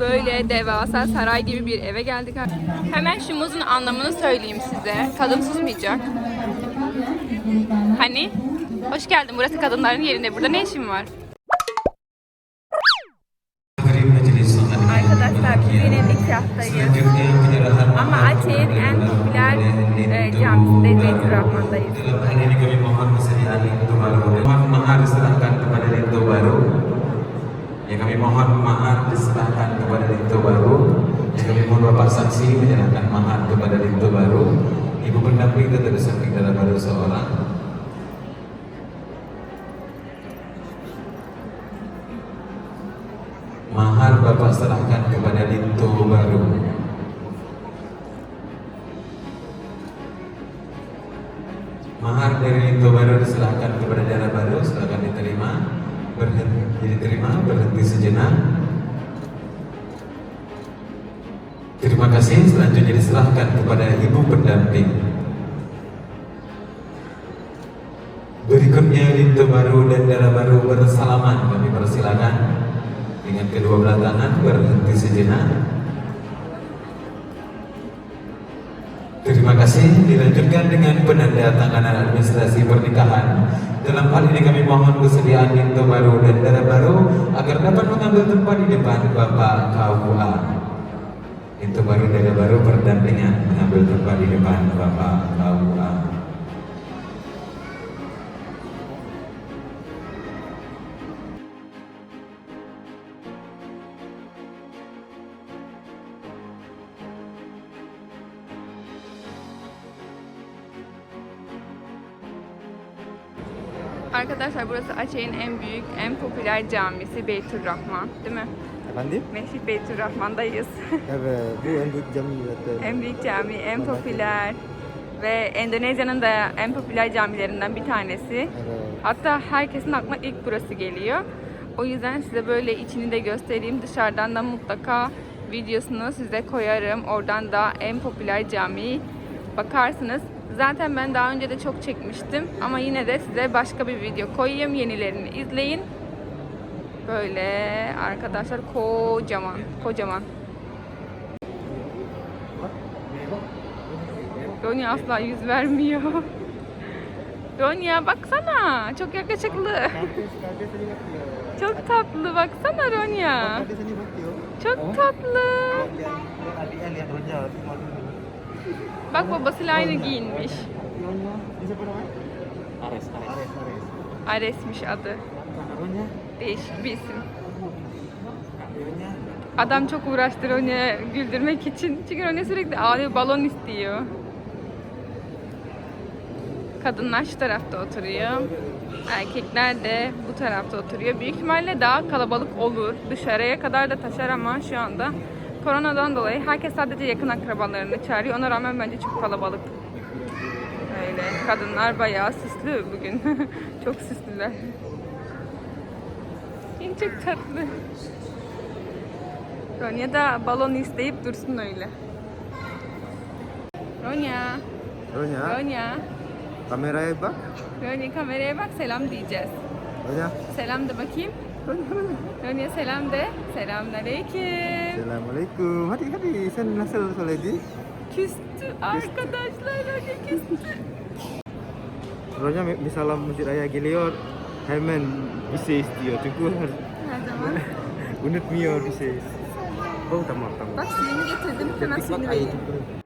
Böyle devasa saray gibi bir eve geldik. Hemen şu muzun anlamını söyleyeyim size. Tadım susmayacak. Hani? Hoş geldin. Burası kadınların yerinde. Burada ne işin var? Arkadaşlar biz yine. Ama Aceh'in en popüler e. Dalam hal ini kami mohon kesediaan Lintu Baru. Ya kami mohon mahar diserahkan kepada Lintu Baru. Ya kami mohon Bapak Saksi menyerahkan mahar kepada Lintu Baru. Ibu pendamping tetap di dalam baru seorang. Mahar Bapak serahkan kepada Lintu Baru. Mahar dari Lintu Baru diserahkan kepada daerah baru, silakan diterima, berhenti, diterima, berhenti sejenak. Terima kasih, selanjutnya diserahkan kepada ibu pendamping. Berikutnya Lintu Baru dan daerah baru bersalaman, kami persilakan dengan kedua belah tangan berhenti sejenak. Terima kasih. Dilanjutkan dengan penandatanganan administrasi pernikahan. Dalam hal ini kami mohon kesediaan Lintu Baru dan Dara Baru agar dapat mengambil tempat di depan Bapak KUA. Lintu Baru dan Dara Baru berdampingan mengambil tempat di depan Bapak KUA. Arkadaşlar burası Aceh'in en büyük, en popüler camisi Beytülrahman. Değil mi? Efendim? Mescid Beytülrahman'dayız. Evet, bu en büyük cami zaten. en büyük cami, en popüler ve Endonezya'nın da en popüler camilerinden bir tanesi. Evet. Hatta herkesin aklına ilk burası geliyor. O yüzden size böyle içini de göstereyim. Dışarıdan da mutlaka videosunu size koyarım. Oradan da en popüler camiyi bakarsınız. Zaten ben daha önce de çok çekmiştim. Ama yine de size başka bir video koyayım. Yenilerini izleyin. Böyle arkadaşlar kocaman, kocaman. Ronya asla yüz vermiyor. Ronya baksana. Çok yakışıklı. Çok tatlı baksana Ronya. Çok tatlı. Bak babasıyla aynı giyinmiş. Ares, Ares. Ares, Ares'miş adı. Değişik bir isim. Adam çok uğraştı Ronya'ya güldürmek için. Çünkü Ronya sürekli ağlıyor, balon istiyor. Kadınlar şu tarafta oturuyor. Erkekler de bu tarafta oturuyor. Büyük ihtimalle daha kalabalık olur. Dışarıya kadar da taşar ama şu anda koronadan dolayı herkes sadece yakın akrabalarını çağırıyor. Ona rağmen bence çok kalabalık. Öyle. Kadınlar bayağı süslü bugün. çok süslüler. Çok tatlı. Ronya da balon isteyip dursun öyle. Ronya, Ronya, Ronya, kameraya bak. Ronya kameraya bak selam diyeceğiz. Ronya. Selam de bakayım. Ronya selam de. Selamünaleyküm. Assalamualaikum. Hadi hadi sen nasıl söyledi? Küstü arkadaşlar Ronya küstü. Ronya misalnya Masjid Raya geliyor hemen bir şey istiyor çünkü Her zaman. unutmuyor bir şey. Oh tamam tamam. Bak suyunu getirdim hemen suyunu vereyim. itu.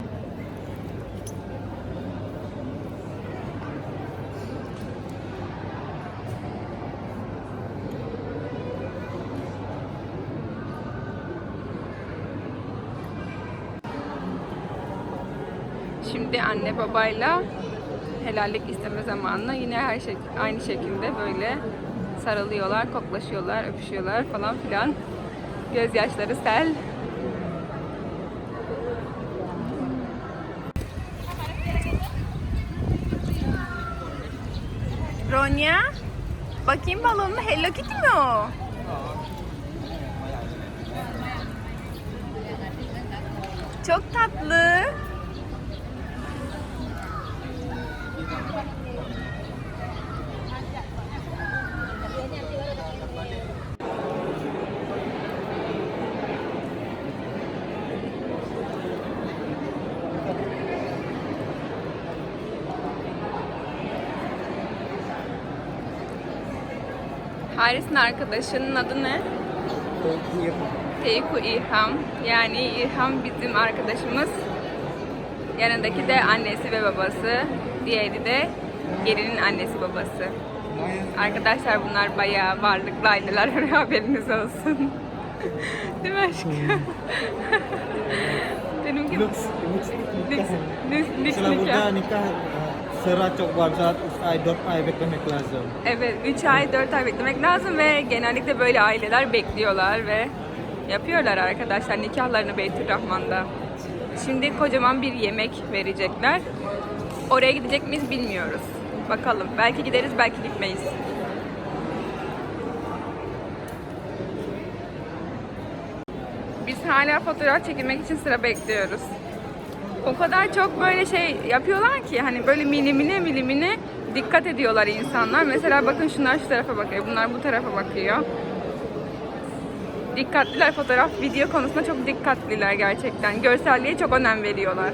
Şimdi anne babayla helallik isteme zamanına yine her şey aynı şekilde böyle sarılıyorlar, koklaşıyorlar, öpüşüyorlar falan filan. Gözyaşları sel. Ronya, bakayım balonlu Hello Kitty mi o? Çok tatlı. Haris'in arkadaşının adı ne? Teyku İlham. Yani İlham bizim arkadaşımız. Yanındaki de annesi ve babası. Diğeri de gelinin annesi babası. Arkadaşlar bunlar bayağı varlıklı aileler. Haberiniz olsun. Değil mi aşkım? Benimki lüks, lüks, lüks Setelah nikah. muda nikah uh, Serah çok wajat ay 4 ay beklemek lazım. Evet 3 ay 4 ay beklemek lazım ve genellikle böyle aileler bekliyorlar ve yapıyorlar arkadaşlar nikahlarını Beytülrahman'da. Şimdi kocaman bir yemek verecekler. Oraya gidecek miyiz bilmiyoruz. Bakalım. Belki gideriz belki gitmeyiz. Biz hala fotoğraf çekilmek için sıra bekliyoruz. O kadar çok böyle şey yapıyorlar ki hani böyle milimine milimine dikkat ediyorlar insanlar. Mesela bakın şunlar şu tarafa bakıyor, bunlar bu tarafa bakıyor. Dikkatliler fotoğraf, video konusunda çok dikkatliler gerçekten. Görselliğe çok önem veriyorlar.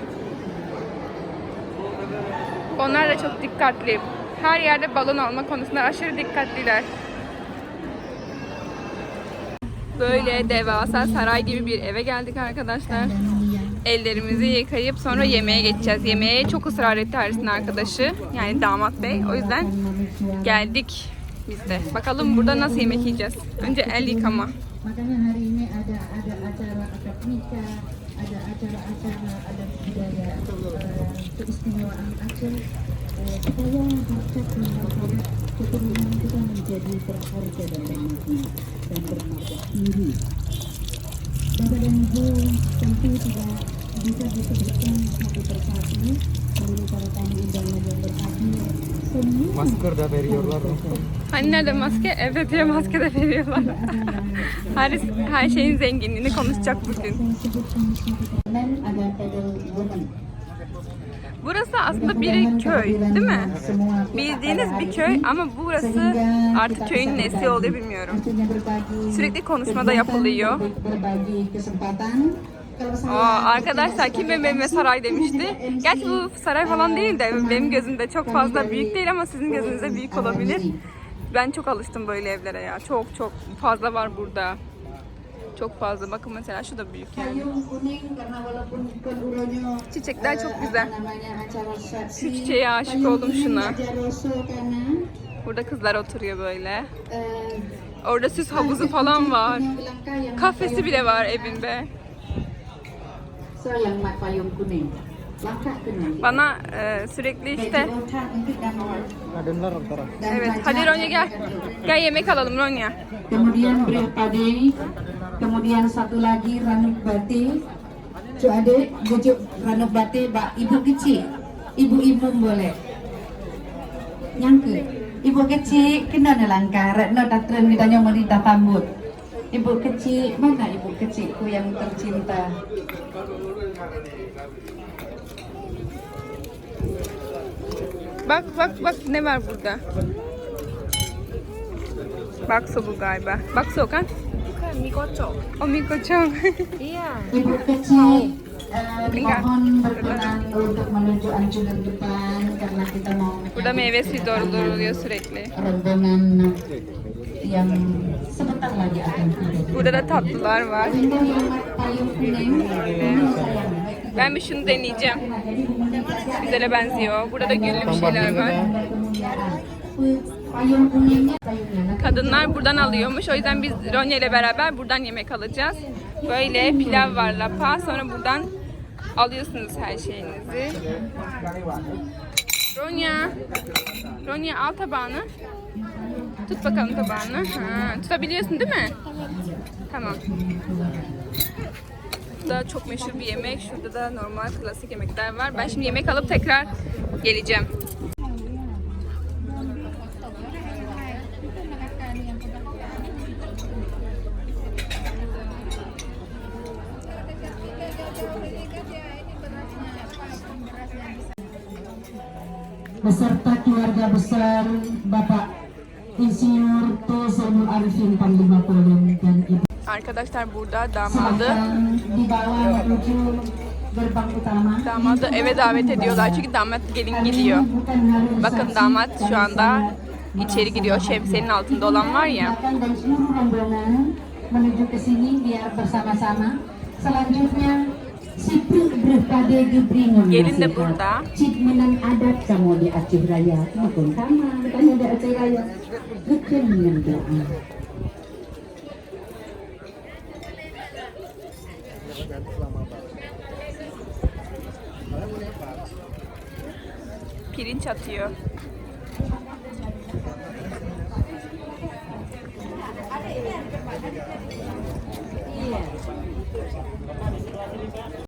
Onlar da çok dikkatli. Her yerde balon alma konusunda aşırı dikkatliler. Böyle devasa saray gibi bir eve geldik arkadaşlar. Ellerimizi yıkayıp sonra yemeğe geçeceğiz. Yemeğe çok ısrar etti Haris'in arkadaşı. Yani damat bey. O yüzden geldik biz de. Bakalım burada nasıl yemek yiyeceğiz. Önce el yıkama. Makanya hari ini ada ada acara akad nikah, ada acara-acara, ada budaya eh, keistimewaan Aceh eh, supaya harkat martabat keturunan kita menjadi berharga dan bermakna dan bermartabat tinggi. Bapak dan Ibu tentu tidak bisa disebutkan satu persatu Masker dah veriyorlar. Hani nerede maske? Evet ya maske de veriyorlar. Haris her şeyin zenginliğini konuşacak bugün. Burası aslında bir köy değil mi? Bildiğiniz bir köy ama burası artık köyün nesi oluyor bilmiyorum. Sürekli konuşma da yapılıyor. Aa, arkadaşlar kim benim evime saray demişti. Gerçi bu saray falan değil de benim gözümde çok fazla büyük değil ama sizin gözünüzde büyük olabilir. Ben çok alıştım böyle evlere ya. Çok çok fazla var burada. Çok fazla. Bakın mesela şu da büyük yani. Çiçekler çok güzel. Şu çiçeğe aşık oldum şuna. Burada kızlar oturuyor böyle. Orada süs havuzu falan var. Kafesi bile var evinde. so Bana e, sürekli işte antara. dan Evet, hadi Ronya gel. Gel yemek alalım Ronya. Kemudian Bril Pade, kemudian satu lagi Ranuk Bate, Cuk adik, bujuk Ranuk Bate, Bak Ibu kecil, Ibu-ibu boleh. Nyangke, Ibu kecil, kena na langkah, Retno tatren kita nyomo di tambut. Ibu kecil, mana ibu kecilku yang tercinta? Bak bak bak ne var burada. Bakso bu galiba. Bakso kan? Oh mie kocok. Ibu kecil, Enggak. mohon berkenan untuk menuju anjungan depan karena kita mau Burada meyve suyu dolduruluyor sürekli. rombongan yang Burada da tatlılar var. Ben bir şunu deneyeceğim. Güzele benziyor. Burada da güllü bir şeyler var. Kadınlar buradan alıyormuş. O yüzden biz Ronya ile beraber buradan yemek alacağız. Böyle pilav var lapa. Sonra buradan alıyorsunuz her şeyinizi. Ronya. Ronya al tabağını. Tut bakalım tabağını. Ha, tutabiliyorsun değil mi? Tamam. Bu da çok meşhur bir yemek. Şurada da normal klasik yemekler var. Ben şimdi yemek alıp tekrar geleceğim. Arkadaşlar burada damadı. Damadı eve davet ediyorlar çünkü damat gelin gidiyor. Bakın damat şu anda içeri giriyor. Şemsiyenin altında olan var ya. Selanjutnya Sipil Brigade Gibringon Gelin de burada. Cik Minang adat kamu di Aceh Raya. Maupun sama, katanya di Aceh. Pirinç atıyor.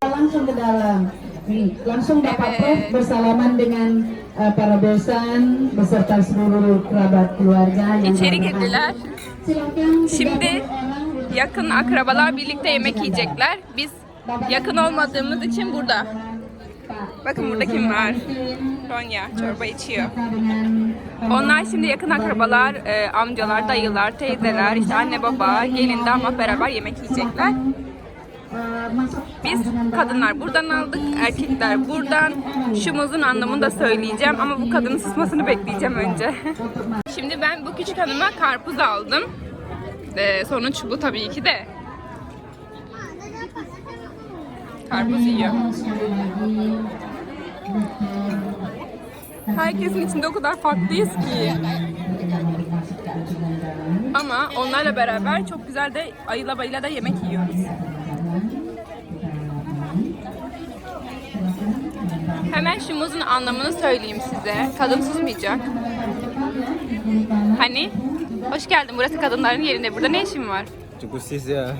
Langsung ke dalam. Nih, langsung Bapak Prof bersalaman dengan eh, para dosen beserta seluruh kerabat keluarga yang İçeri girdiler. Şimdi 30 orang yakın akrabalar birlikte yemek yiyecekler. Biz yakın olmadığımız için burada. Bakın burada kim var? Ronya çorba içiyor. Onlar şimdi yakın akrabalar, e, amcalar, dayılar, teyzeler, işte anne baba, gelin damat beraber yemek yiyecekler. Biz kadınlar buradan aldık, erkekler buradan. Şu muzun anlamını da söyleyeceğim ama bu kadının susmasını bekleyeceğim önce. Şimdi ben bu küçük hanıma karpuz aldım. Ee, sonuç bu tabii ki de. Karpuz yiyor. Herkesin içinde o kadar farklıyız ki. Ama onlarla beraber çok güzel de ayıla bayıla da yemek yiyoruz. Hemen şu muzun anlamını söyleyeyim size. Kadın susmayacak. Hani? Hoş geldin. Burası kadınların yerinde. Burada ne işin var? Sis ya.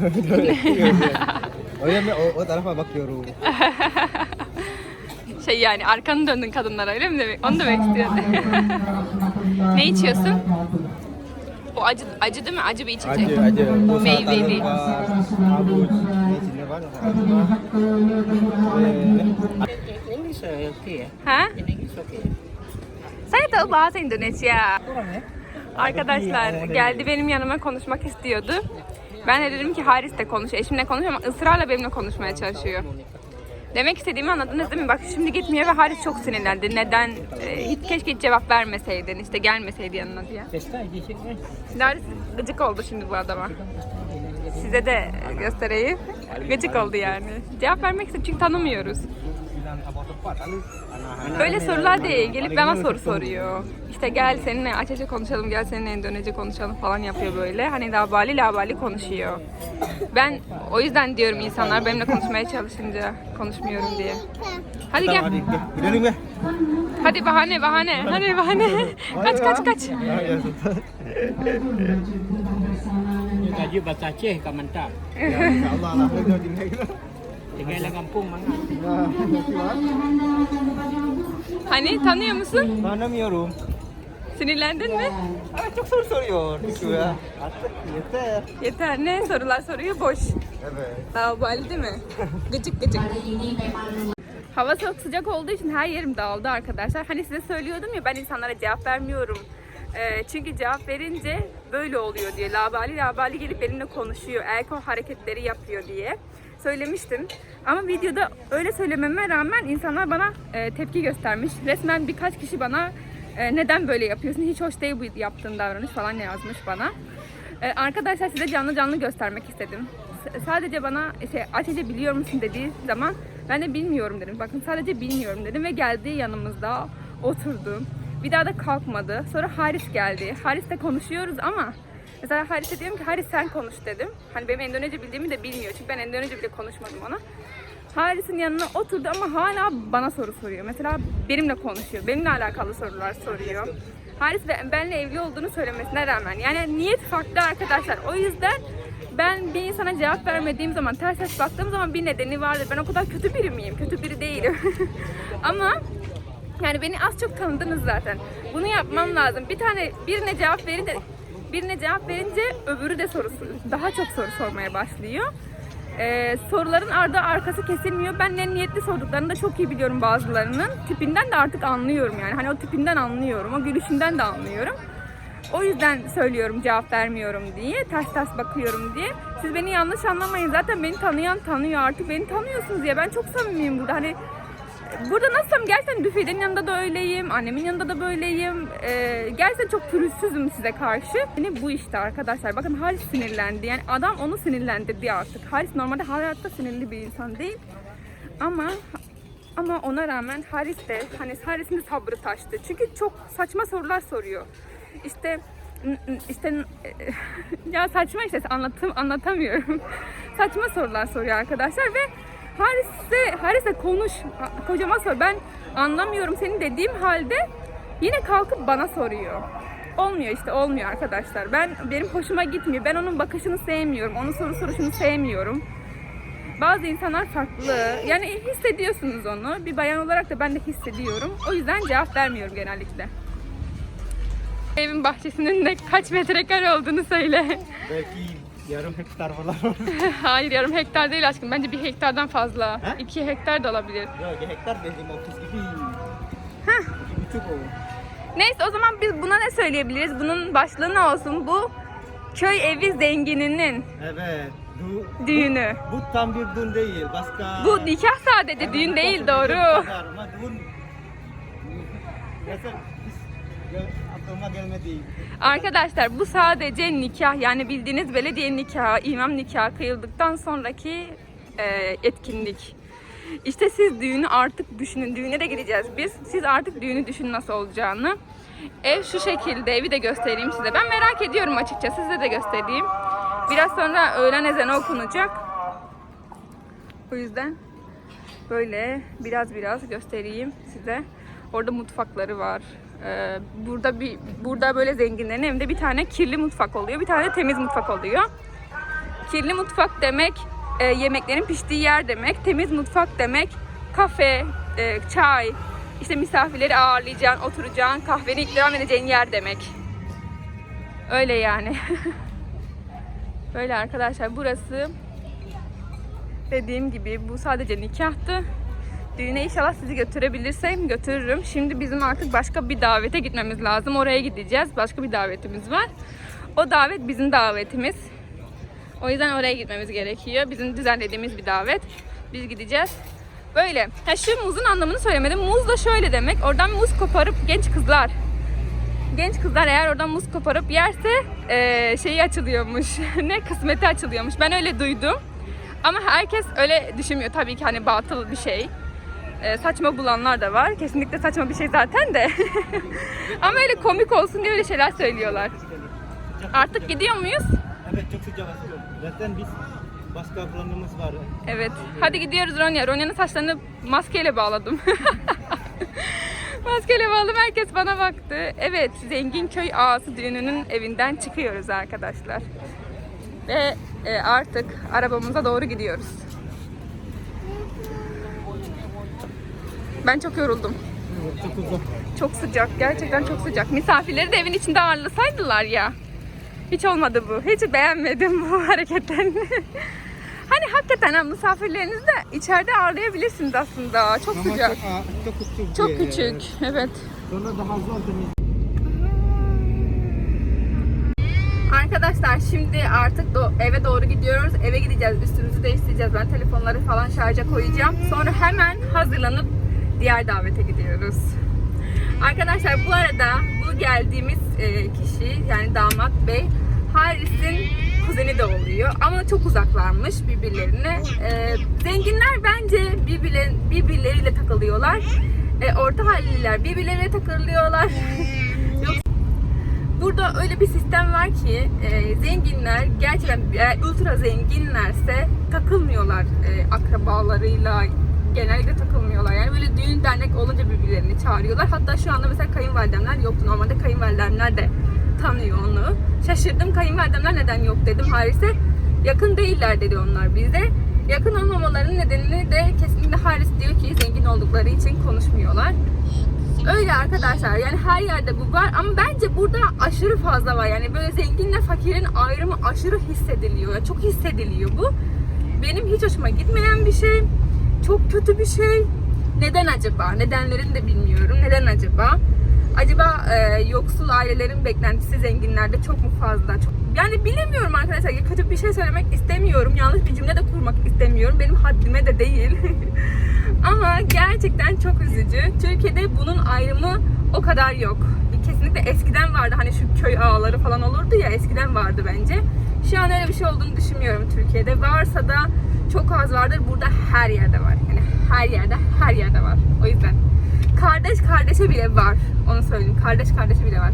ya, oh, oh tak dapat bakıyorum. Şey yani arkanı döndün kadınlara öyle mi demek? Onu demek istiyorsun. ne içiyorsun? O acı, acı değil mi? Acı bir içecek. Aja, aja. Oh, Meyveli. English uh, okay eh? Ha? Saya tahu bahasa Indonesia. Arkadaşlar geldi benim yanıma konuşmak istiyordu. Ben de dedim ki Haris de konuş, eşimle konuş ama ısrarla benimle konuşmaya çalışıyor. Demek istediğimi anladınız değil mi? Bak şimdi gitmiyor ve Haris çok sinirlendi. Neden? hiç keşke hiç cevap vermeseydin, işte gelmeseydi yanına diye. Şimdi Haris gıcık oldu şimdi bu adama. Size de göstereyim. Gıcık oldu yani. Cevap vermek istedim çünkü tanımıyoruz. Böyle sorular değil. Gelip bana soru soruyor. İşte gel seninle açıkça konuşalım, gel seninle Endonezya konuşalım falan yapıyor böyle. Hani labali labali konuşuyor. Ben o yüzden diyorum insanlar benimle konuşmaya çalışınca konuşmuyorum diye. Hadi gel. Gidelim ya. Hadi bahane bahane. Hadi bahane. Kaç kaç kaç. Ah, ya, sultan. Dia kaji Tinggal dalam kampung mana? Nah, Hani tanıyor musun? Tanımıyorum. Sinirlendin mi? Ah, çok soru soruyor. Ya. Artık yeter. Yeter ne sorular soruyor boş. Evet. Lavabali değil mi? Gıcık gıcık. Hava çok sıcak olduğu için her yerim dağıldı arkadaşlar. Hani size söylüyordum ya ben insanlara cevap vermiyorum. Ee, çünkü cevap verince böyle oluyor diye. Labali labali gelip benimle konuşuyor. Ayak o hareketleri yapıyor diye. Söylemiştim. Ama videoda öyle söylememe rağmen insanlar bana e, tepki göstermiş. Resmen birkaç kişi bana e, neden böyle yapıyorsun? Hiç hoş değil bu yaptığın davranış falan yazmış bana. Ee, arkadaşlar size canlı canlı göstermek istedim. S- sadece bana şey Açece biliyor musun dediği zaman ben de bilmiyorum dedim. Bakın sadece bilmiyorum dedim ve geldi yanımızda oturdu. Bir daha da kalkmadı. Sonra Haris geldi. Haris'le konuşuyoruz ama mesela Haris'e diyorum ki Haris sen konuş dedim. Hani benim Endonezya bildiğimi de bilmiyor. Çünkü ben Endonezya bile konuşmadım ona. Haris'in yanına oturdu ama hala bana soru soruyor. Mesela benimle konuşuyor. Benimle alakalı sorular soruyor. Haris be- benimle evli olduğunu söylemesine rağmen. Yani niyet farklı arkadaşlar. O yüzden ben bir insana cevap vermediğim zaman, ters ters baktığım zaman bir nedeni vardır. Ben o kadar kötü biri miyim? Kötü biri değilim. ama yani beni az çok tanıdınız zaten. Bunu yapmam lazım. Bir tane birine cevap verince birine cevap verince öbürü de soru daha çok soru sormaya başlıyor. Ee, soruların ardı arkası kesilmiyor. Ben ne niyetli sorduklarını da çok iyi biliyorum bazılarının. Tipinden de artık anlıyorum yani. Hani o tipinden anlıyorum. O gülüşünden de anlıyorum. O yüzden söylüyorum cevap vermiyorum diye. Ters ters bakıyorum diye. Siz beni yanlış anlamayın. Zaten beni tanıyan tanıyor artık. Beni tanıyorsunuz ya. Ben çok samimiyim burada. Hani burada nasılsam gerçekten Düfe'nin yanında da öyleyim, annemin yanında da böyleyim. Ee, gerçekten çok pürüzsüzüm size karşı. Yani bu işte arkadaşlar. Bakın Haris sinirlendi. Yani adam onu sinirlendirdi artık. Haris normalde hayatta sinirli bir insan değil. Ama ama ona rağmen Haris de hani Haris'in de sabrı taştı. Çünkü çok saçma sorular soruyor. İşte işte ya saçma işte anlatım anlatamıyorum. saçma sorular soruyor arkadaşlar ve Haris'e Haris'e konuş kocama sor. Ben anlamıyorum senin dediğim halde yine kalkıp bana soruyor. Olmuyor işte olmuyor arkadaşlar. Ben benim hoşuma gitmiyor. Ben onun bakışını sevmiyorum. Onun soru soruşunu sevmiyorum. Bazı insanlar farklı. Yani hissediyorsunuz onu. Bir bayan olarak da ben de hissediyorum. O yüzden cevap vermiyorum genellikle. Evin bahçesinin önünde kaç metrekare olduğunu söyle. Belki yarım hektar falan. Hayır yarım hektar değil aşkım. Bence bir hektardan fazla. He? İki hektar da olabilir. Yok hektar dedim 32. İki buçuk o. Neyse o zaman biz buna ne söyleyebiliriz? Bunun başlığı ne olsun? Bu köy evi zengininin Evet. Bu, düğünü. Bu, bu tam bir düğün değil. Başka... Bu nikah sadece düğün değil doğru. Var ama düğün... aklıma gelmedi. Arkadaşlar bu sadece nikah yani bildiğiniz belediye nikahı, imam nikahı kıyıldıktan sonraki e, etkinlik. İşte siz düğünü artık düşünün. Düğüne de gideceğiz biz. Siz artık düğünü düşünün nasıl olacağını. Ev şu şekilde. Evi de göstereyim size. Ben merak ediyorum açıkçası. Size de göstereyim. Biraz sonra öğlen ezanı okunacak. O yüzden böyle biraz biraz göstereyim size. Orada mutfakları var. Ee, burada bir burada böyle zenginlerin evinde bir tane kirli mutfak oluyor, bir tane temiz mutfak oluyor. Kirli mutfak demek e, yemeklerin piştiği yer demek. Temiz mutfak demek kafe, e, çay, işte misafirleri ağırlayacağın, oturacağın, kahveni ikram edeceğin yer demek. Öyle yani. Böyle arkadaşlar burası dediğim gibi bu sadece nikahtı. Düğüne inşallah sizi götürebilirsem götürürüm. Şimdi bizim artık başka bir davete gitmemiz lazım. Oraya gideceğiz. Başka bir davetimiz var. O davet bizim davetimiz. O yüzden oraya gitmemiz gerekiyor. Bizim düzenlediğimiz bir davet. Biz gideceğiz. Böyle. Ha şu muzun anlamını söylemedim. Muz da şöyle demek. Oradan muz koparıp genç kızlar. Genç kızlar eğer oradan muz koparıp yerse eee, şeyi açılıyormuş. ne kısmeti açılıyormuş. Ben öyle duydum. Ama herkes öyle düşünmüyor. Tabii ki hani batıl bir şey. Ee, saçma bulanlar da var. Kesinlikle saçma bir şey zaten de. Ama öyle komik olsun diye öyle şeyler söylüyorlar. Artık gidiyor muyuz? Evet çok sıcak. Zaten biz başka planımız var. Evet. Hadi gidiyoruz Ronya. Ronya'nın saçlarını maskeyle bağladım. maskeyle bağladım. Herkes bana baktı. Evet. Zengin köy ağası düğününün evinden çıkıyoruz arkadaşlar. Ve e, artık arabamıza doğru gidiyoruz. Ben çok yoruldum. Evet, çok uzak. Çok sıcak. Gerçekten çok sıcak. Misafirleri de evin içinde ağırlasaydılar ya. Hiç olmadı bu. Hiç beğenmedim bu hareketlerini. hani hakikaten ha, misafirlerinizi de içeride ağırlayabilirsiniz aslında. Çok Ama sıcak. Çok, aa, çok küçük. Çok bir- küçük. Evet. Sonra daha zor temiz. Arkadaşlar şimdi artık do- eve doğru gidiyoruz. Eve gideceğiz. Üstümüzü değiştireceğiz. Ben telefonları falan şarja koyacağım. Sonra hemen hazırlanıp diğer davete gidiyoruz. Arkadaşlar bu arada bu geldiğimiz e, kişi yani damat bey Haris'in kuzeni de oluyor ama çok uzaklarmış birbirlerine. E, zenginler bence birbirler, birbirleriyle takılıyorlar. E, orta halliler birbirleriyle takılıyorlar. Burada öyle bir sistem var ki e, zenginler gerçekten eğer ultra zenginlerse takılmıyorlar e, akrabalarıyla genellikle takılmıyorlar. Yani böyle düğün dernek olunca birbirlerini çağırıyorlar. Hatta şu anda mesela kayınvalidemler yoktu. Normalde kayınvalidemler de tanıyor onu. Şaşırdım kayınvalidemler neden yok dedim. Haris'e yakın değiller dedi onlar bize. Yakın olmamalarının nedenini de kesinlikle Haris diyor ki zengin oldukları için konuşmuyorlar. Öyle arkadaşlar yani her yerde bu var ama bence burada aşırı fazla var. Yani böyle zenginle fakirin ayrımı aşırı hissediliyor. Çok hissediliyor bu. Benim hiç hoşuma gitmeyen bir şey. Çok kötü bir şey. Neden acaba? Nedenlerini de bilmiyorum. Neden acaba? Acaba e, yoksul ailelerin beklentisi zenginlerde çok mu fazla? Çok... Yani bilemiyorum arkadaşlar. Kötü bir şey söylemek istemiyorum. Yanlış bir cümle de kurmak istemiyorum. Benim haddime de değil. Ama gerçekten çok üzücü. Türkiye'de bunun ayrımı o kadar yok. Kesinlikle eskiden vardı. Hani şu köy ağaları falan olurdu ya eskiden vardı bence. Şu an öyle bir şey olduğunu düşünmüyorum Türkiye'de. Varsa da çok az vardır. Burada her yerde var. Yani her yerde, her yerde var. O yüzden. Kardeş kardeşe bile var. Onu söyleyeyim. Kardeş kardeşe bile var.